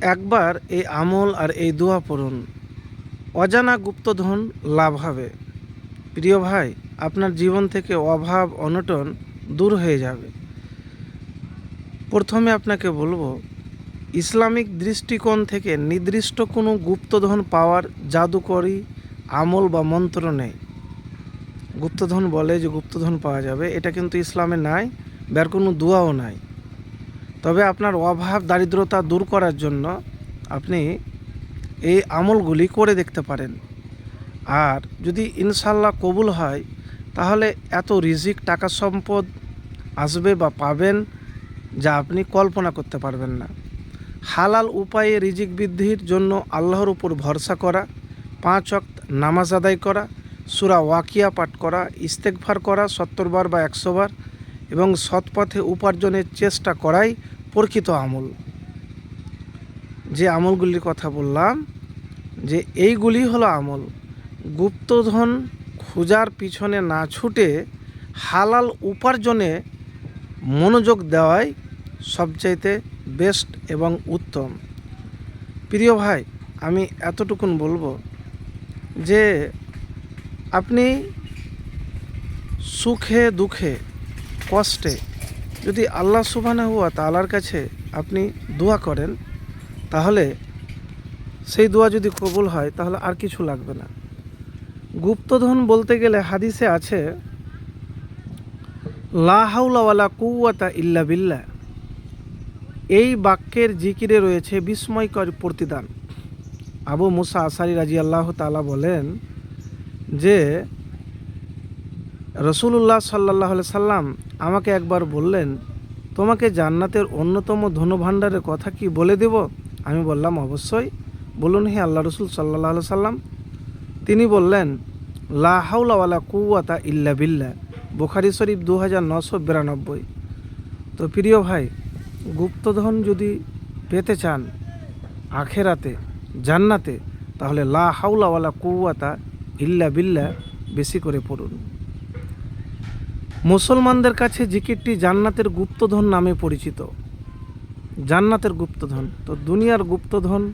একবার এই আমল আর এই দোয়া পড়ুন। অজানা গুপ্তধন লাভ হবে। প্রিয় ভাই, আপনার জীবন থেকে অভাব, অনটন দূর হয়ে যাবে। প্রথমে আপনাকে বলব, ইসলামিক দৃষ্টিকোণ থেকে নির্দিষ্ট কোনো গুপ্তধন পাওয়ার জাদুকরি, আমল বা মন্ত্র নেই। গুপ্তধন বলে যে গুপ্তধন পাওয়া যাবে, এটা কিন্তু ইসলামে নাই, বের কোনো দোয়াও নাই। তবে আপনার অভাব, দারিদ্রতা দূর করার জন্য আপনি এই আমলগুলি করে দেখতে পারেন। আর যদি ইনশাল্লাহ কবুল হয়, তাহলে এত রিজিক টাকা সম্পদ আসবে বা পাবেন যা আপনি কল্পনা করতে পারবেন না। হালাল উপায়ে রিজিক বৃদ্ধির জন্য আল্লাহর উপর ভরসা করা, পাঁচ অক্ত নামাজ আদায় করা, সুরা ওয়াকিয়া পাঠ করা ইস্তেকফার করা, সত্তর বার বা একশো বার এবং সৎপথে উপার্জনের চেষ্টা করাই প্রকৃত আমল। যে আমলগুলির কথা বললাম, যে এইগুলি হলো আমল। গুপ্তধন খোঁজার পিছনে না ছুটে হালাল উপার্জনে মনোযোগ দেওয়াই সবচাইতে বেস্ট এবং উত্তম। প্রিয় ভাই, আমি এতটুকুন বলব যে আপনি সুখে দুঃখে কষ্টে যদি আল্লাহ সুবহানাহু ওয়া তাআলার কাছে আপনি দোয়া করেন, তাহলে সেই দোয়া যদি কবুল হয়, তাহলে আর কিছু লাগবে না। গুপ্তধন বলতে গেলে হাদিসে আছে, লা হাওলা ওয়ালা ইল্লা বিল্লা এই বাক্যের জিকিরে রয়েছে বিস্ময়কর প্রতিদান। আবু মুসা আসারি রাজি আল্লাহ তালা বলেন যে রসুল্লাহ সাল্লাহ সাল্লাম আমাকে একবার বললেন, তোমাকে জান্নাতের অন্যতম ধনভাণ্ডারের কথা কি বলে দেব? আমি বললাম, অবশ্যই। বলুন হে আল্লাহ রসুল সাল্লাহ সাল্লাম। তিনি বললেন, লা হাউলাওয়ালা কুয়াতা ইল্লা বিল্লা বোখারি শরীফ দু হাজার নশো বিরানব্বই। তো প্রিয় ভাই, গুপ্তধন যদি পেতে চান আখেরাতে, জান্নাতে, তাহলে লা হাউলাওয়ালা কুয়াতা ইল্লা বিল্লা বেশি করে পড়ুন। মুসলমানদের কাছে জিকিরটি জান্নাতের গুপ্তধন নামে পরিচিত। জান্নাতের গুপ্তধন। তো দুনিয়ার গুপ্তধন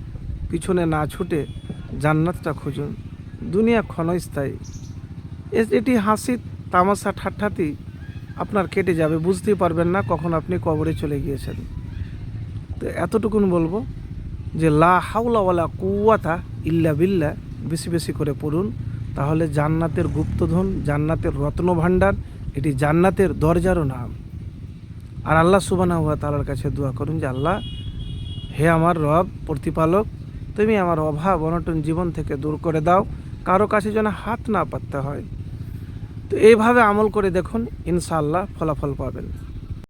পিছনে না ছুটে জান্নাতটা খুঁজুন। দুনিয়া ক্ষণস্থায়ী। এটি হাসি তামাশা ঠাট্টাতি আপনার কেটে যাবে, বুঝতেই পারবেন না কখন আপনি কবরে চলে গিয়েছেন। তো এতটুকুন বলব যে, লা হাউলাওয়ালা কুয়াতা ইল্লা বিল্লা বেশি বেশি করে পড়ুন। তাহলে জান্নাতের গুপ্তধন, জান্নাতের রত্নভাণ্ডার এটি জান্নাতের দরজারও নাম। আর আল্লাহ সুবানা হুয়া তালার কাছে দোয়া করুন যে, আল্লাহ, হে আমার রব, প্রতিপালক, তুমি আমার অভাব, অনটন জীবন থেকে দূর করে দাও। কারও কাছে যেন হাত না পাততে হয়। তো এইভাবে আমল করে দেখুন, ইনশাআল্লাহ ফলাফল পাবেন।